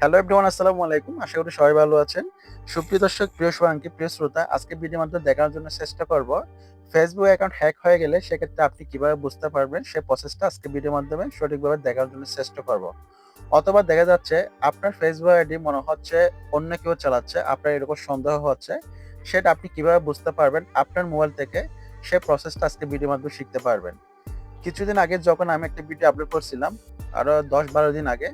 Hello everyone আসসালামু আলাইকুম। আশা করি সবাই ভালো আছেন। সুপ্রিয় দর্শক, প্রিয় শুভাঙ্কি প্রিয় শ্রোতা, আজকে ভিডিওর মাধ্যমে দেখানোর জন্য চেষ্টা করব। ফেসবুক অ্যাকাউন্ট হ্যাক হয়ে গেলে সেক্ষেত্রে আপনি কীভাবে বুঝতে পারবেন সেই প্রসেসটা আজকে ভিডিওর মাধ্যমে সঠিকভাবে দেখানোর জন্য চেষ্টা করব। অথবা দেখা যাচ্ছে আপনার ফেসবুক আইডি মনে হচ্ছে অন্য কেউ চালাচ্ছে, আপনার এরকম সন্দেহ হচ্ছে, সেটা আপনি কীভাবে বুঝতে পারবেন আপনার মোবাইল থেকে সেই প্রসেসটা আজকে ভিডিওর মাধ্যমে শিখতে পারবেন। কিছুদিন আগে যখন আমি একটা ভিডিও আপলোড করছিলাম, আরও দশ বারো দিন আগে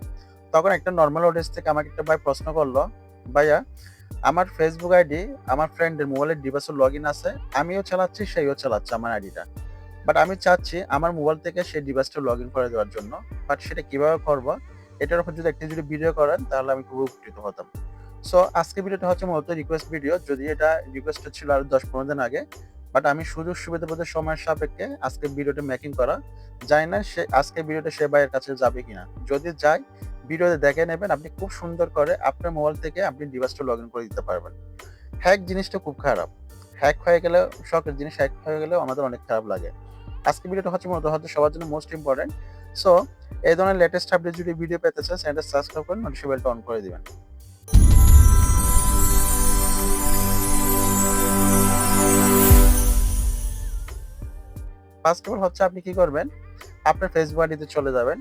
তখন একটা নর্মাল অডিয়েন্স থেকে আমাকে একটা ভাই প্রশ্ন করল, ভাইয়া, আমার ফেসবুক আইডি আমার ফ্রেন্ডের মোবাইলের ডিভাইসে লগ ইন আছে, আমিও চালাচ্ছি, সেইও চালাচ্ছে আমার আইডিটা বাট আমি চাচ্ছি আমার মোবাইল থেকে সেই ডিভাইসটা লগ ইন করে দেওয়ার জন্য। বাট সেটা কীভাবে করব? এটার উপর যদি একটি যদি ভিডিও করেন, তাহলে আমি খুব উপকৃত হতাম। সো আজকে ভিডিওটা হচ্ছে মূলত রিকোয়েস্ট ভিডিও যদি এটা রিকোয়েস্ট ছিল আর দশ পনেরো দিন আগে বাট আমি সুযোগ সুবিধা বোধ সময়ের সাপেক্ষে আজকে ভিডিওটা মেকিং করা। জানি না সে, আজকে ভিডিওটা সে ভাইয়ের কাছে যাবে কিনা। যদি যায় ভিডিওতে দেখে নেবেন আপনি খুব সুন্দর করে আপনার মোবাইল থেকে আপনি ডিভাইসটা লগ ইন করে দিতে পারবেন। হ্যাক জিনিসটা খুব খারাপ। হ্যাক হয়ে গেলে, শখের জিনিস হ্যাক হয়ে গেলেও আমাদের অনেক খারাপ লাগে। আজকে ভিডিওটা হচ্ছে মূলত হচ্ছে সবার জন্য মোস্ট ইম্পর্টেন্ট সো এই ধরনের লেটেস্ট আপডেট যদি ভিডিও পেতে চান চ্যানেলটা সাবস্ক্রাইব করুন নোটিফিকেশন বেলটা অন করে দিবেন। ফার্স্ট অফ হচ্ছে আপনি কি করবেন? আপনার ফেসবুক আইডিতে চলে যাবেন।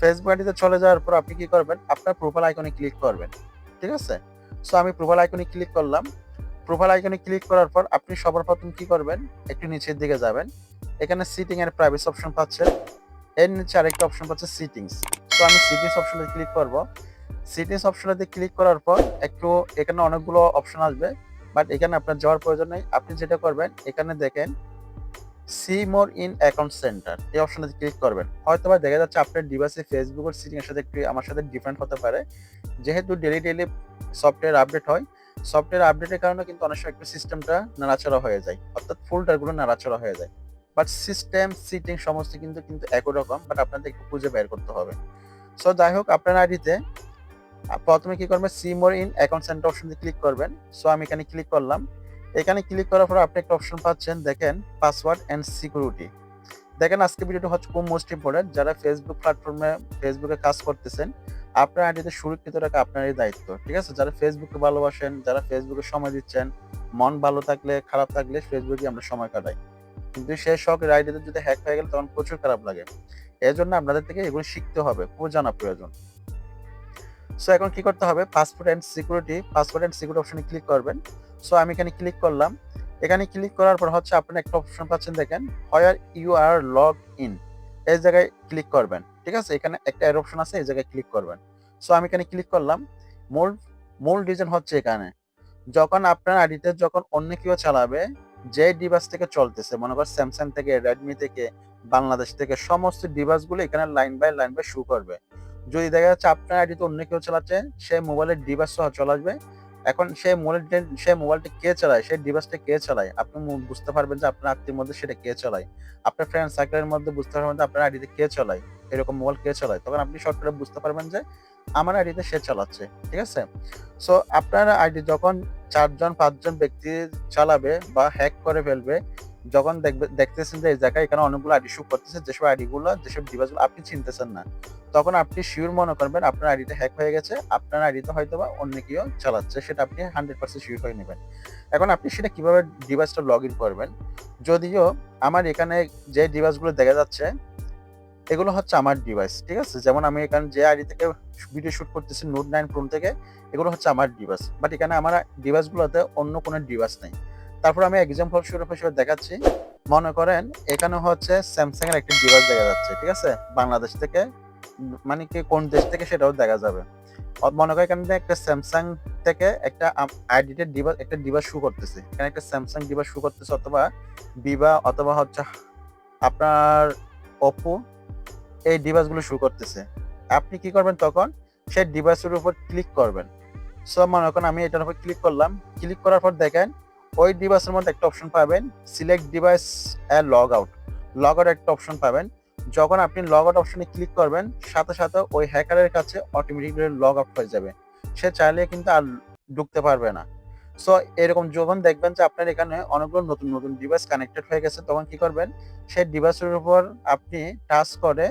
ফেসবুক আইডিতে চলে যাওয়ার পর আপনি কি করবেন? আপনার প্রোফাইল আইকনে ক্লিক করবেন। ঠিক আছে? সো আমি প্রোফাইল আইকনে ক্লিক করলাম। প্রোফাইল আইকনে ক্লিক করার পর আপনি সবার প্রথম কি করবেন? একটু নিচের দিকে যাবেন। এখানে সিটিং এর প্রাইভেসি অপশন পাচ্ছেন। এর নিচে আরেকটা অপশন পাচ্ছে সিটিংস তো আমি সিটিংস অপশনে ক্লিক করব। সিটিংস অপশনে ক্লিক করার পর একটু এখানে অনেকগুলো অপশন আসবে। বাট এখানে আপনার যাওয়ার প্রয়োজন নেই। আপনি যেটা করবেন, এখানে দেখেন see more in account centre. এই অপশনে ক্লিক করবেন। হয়তো বা দেখা যাচ্ছে আপনার ডিভাইসে সিটিং এর সাথে একটু আমার সাথে ডিফারেন্ট হতে পারে। যেহেতু ডেলি ডেলি সফটওয়্যার আপডেট হয় সফটওয়্যার আপডেটের কারণে কিন্তু অনেক সময় একটু সিস্টেমটা নাড়াচাড়া হয়ে যায়। অর্থাৎ ফুলটারগুলো নাড়াচাড়া হয়ে যায়। বাট সিস্টেম সিটিং সমস্ত কিন্তু কিন্তু একই রকম বাট আপনাদের একটু খুঁজে বের করতে হবে। সো যাই হোক, আপনার আইডিতে প্রথমে কি করবেন? See more in account centre option click করবেন। সো আমি এখানে ক্লিক করলাম। এখানে ক্লিক করার পর আপনি একটা অপশন পাচ্ছেন, দেখেন পাসওয়ার্ড অ্যান্ড সিকিউরিটি দেখেন আজকে ভিডিওটা হচ্ছে খুব মোস্ট ইম্পর্টেন্ট যারা ফেসবুক প্ল্যাটফর্মে ফেসবুকে কাজ করতেছেন, আপনার আইডিতে সুরক্ষিত রাখা আপনারই দায়িত্ব, ঠিক আছে? যারা ফেসবুকে ভালোবাসেন, যারা ফেসবুকে সময় দিচ্ছেন, মন ভালো থাকলে, খারাপ থাকলে ফেসবুকে আমরা সময় কাটাই। কিন্তু সেই শখের আইডিতে যদি হ্যাক হয়ে গেলে তখন প্রচুর খারাপ লাগে। এই জন্য আপনাদের থেকে এগুলো শিখতে হবে, খুব জানা প্রয়োজন। সো এখন কি করতে হবে? Passport and security passport and security অপশনে ক্লিক করবেন। সো আমি এখানে ক্লিক করলাম। এখানে ক্লিক করার পর হচ্ছে আপনি একটা অপশন পাচ্ছেন, দেখেন where you are log in এই জায়গায় ক্লিক করবেন, ঠিক আছে? এখানে একটা এর অপশন আছে, এই জায়গায় ক্লিক করবেন। সো আমি এখানে ক্লিক করলাম। মূল মূল রিজন হচ্ছে এখানে। যখন আপনার আইডিতে যখন অন্য কেউ চালাবে, যে ডিভাইস থেকে চলতেছে, মনে কর স্যামসাং থেকে রেডমি থেকে বাংলাদেশ থেকে, সমস্ত ডিভাইসগুলো এখানে line by line by show করবে। যদি দেখা যাচ্ছে আপনার আইডিতে অন্য কেউ চালাচ্ছে সেই মোবাইলের ডিভাইস সহ চলে আসবে। এখন সেই মোবাইলটা সেই মোবাইলটা কে চালায়? সেই ডিভাইসটা কে চালায়? আপনি বুঝতে পারবেন যে আপনার আত্মীয় মধ্যে সেটা কে চালায়। আপনার ফ্রেন্ড সার্কেলের মধ্যে বুঝতে পারবেন যে আপনার আইডিতে কে চালায়? এরকম মোবাইল কে চালায়? তখন আপনি শর্ট করে বুঝতে পারবেন যে আমার আইডিতে সে চালাচ্ছে, ঠিক আছে? সো আপনার আইডি যখন চারজন, পাঁচজন ব্যক্তি চালাবে বা হ্যাক করে ফেলবে, যখন দেখবে, দেখতেছেন যে এই জায়গায় এখানে অনেকগুলো আইডি শুট করতেছে, যেসব আইডি গুলো যেসব ডিভাইসগুলো আপনি চিনতেছেন না। তখন আপনি শিওর মনে করবেন আপনার আইডিটা হ্যাক হয়ে গেছে, আপনার আইডিতে হয়তো বা অন্য কেউ চালাচ্ছে, সেটা আপনি হান্ড্রেড পার্সেন্ট শিওর হয়ে নেবেন। এখন আপনি সেটা কীভাবে ডিভাইসটা লগ ইন করবেন? যদিও আমার এখানে যে ডিভাইসগুলো দেখা যাচ্ছে, এগুলো হচ্ছে আমার ডিভাইস ঠিক আছে? যেমন আমি এখানে যে আইডি থেকে ভিডিও শ্যুট করতেছি নোট নাইন প্রো থেকে, এগুলো হচ্ছে আমার ডিভাইস বাট এখানে আমার ডিভাইসগুলোতে অন্য কোনো ডিভাইস নেই। তারপর আমি এক্সাম্পল স্বরূপ হিসেবে দেখাচ্ছি। মনে করেন এখানে হচ্ছে স্যামসাং এর একটা ডিভাইস দেখা যাচ্ছে, ঠিক আছে? বাংলাদেশ থেকে। মানে কি কোন দেশ থেকে সেটাও দেখা যাবে। মনে করেন এখানে একটা স্যামসাং থেকে একটা আইডিতে ডিভাইস একটা ডিভাইস শু করতেছে। এখানে একটা স্যামসাং ডিভাইস শু করতেছে অথবা বিভা অথবা হচ্ছে আপনার ওপো এই ডিভাইসগুলো শু করতেছে। আপনি কি করবেন তখন সেই ডিভাইসের উপর ক্লিক করবেন। সো মনে করেন আমি এটার উপর ক্লিক করলাম। ক্লিক করার পর দেখেন ওই ডিভাইসের মধ্যে একটা অপশন পাবেন। Select device and log out log out একটা অপশন পাবেন। যখন আপনি লগ আউট অপশনে ক্লিক করবেন, সাথে সাথে ওই হ্যাকারের কাছে অটোমেটিকলি লগ আউট হয়ে যাবে। সে চাইলে কিন্তু আর ঢুকতে পারবে না। সো এরকম যখন দেখবেন যে আপনার এখানে অনেকগুলো নতুন নতুন ডিভাইস কানেক্টেড হয়ে গেছে। তখন কি করবেন? সেই ডিভাইসের উপর আপনি টাচ করে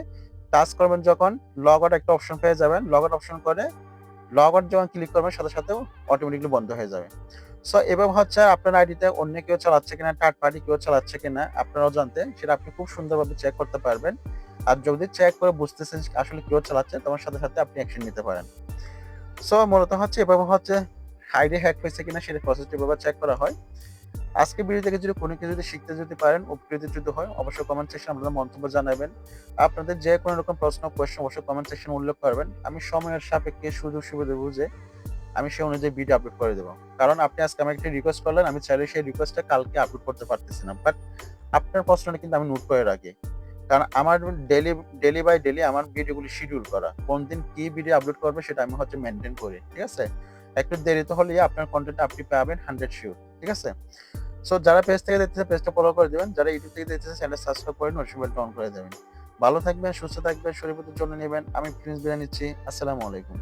টাচ করবেন যখন লগ আউট একটা অপশন পেয়ে যাবেন। লগ আউট অপশন করে লগ আউট যখন ক্লিক করবেন, সাথে সাথেও অটোমেটিকলি বন্ধ হয়ে যাবে। সো এভাবে হচ্ছে আপনার আইডিতে অন্য কেউ চালাচ্ছে কিনা থার্ড পার্টি কেউ চালাচ্ছে কিনা আপনার অজান্তে সেটা আপনি খুব সুন্দরভাবে চেক করতে পারবেন। আর যদি চেক করে বুঝতেছেন আসলে কেউ চালাচ্ছে তোমার সাথে সাথে আপনি অ্যাকশন নিতে পারেন। সো মূলত হচ্ছে এভাবে হচ্ছে আইডি হ্যাক হয়েছে কিনা, সেটা প্রসেসটি এভাবে চেক করা হয়। আজকে ভিডিও থেকে যদি কোনো কিছু যদি শিখতে যদি পারেন, উপকৃত যদি হয়, অবশ্যই কমেন্ট সেকশন আপনাদের মন্তব্য জানাবেন। আপনাদের যে কোনো রকম প্রশ্ন কোয়েশ্চেন অবশ্যই কমেন্ট সেকশন উল্লেখ করবেন। আমি সময়ের সাপেক্ষে সুযোগ সুবিধা বুঝে আমি সেই অনুযায়ী ভিডিও আপলোড করে দেবো। কারণ আপনি আজকে আমাকে একটা রিকোয়েস্ট করলেন, আমি চাইলে সেই রিকোয়েস্টটা কালকে আপলোড করতে পারতেছি না। বাট আপনার প্রশ্নটা কিন্তু আমি নোট করে রাখি। কারণ আমার ডেলি ডেলি বাই ডেলি আমার ভিডিওগুলি শিডিউল করা। কোন দিন কি ভিডিও আপলোড করবে সেটা আমি হচ্ছে মেনটেন করি, ঠিক আছে? একটু দেরিতে হলে আপনার কন্টেন্ট আপনি পাবেন হান্ড্রেড শিওর ঠিক আছে? সো যারা পেজ থেকে দেখতেছে পেজটা ফলো করে দেবেন। যারা ইউটিউব থেকে দেখতেছে চ্যানেল সাবস্ক্রাইব করে নোটিফিকেশন অন করে দেবেন। ভালো থাকবেন, সুস্থ থাকবেন শরীরের জন্য নেবেন। আমি প্রিন্স বিরিয়ানি নিচ্ছি। আসসালামু আলাইকুম।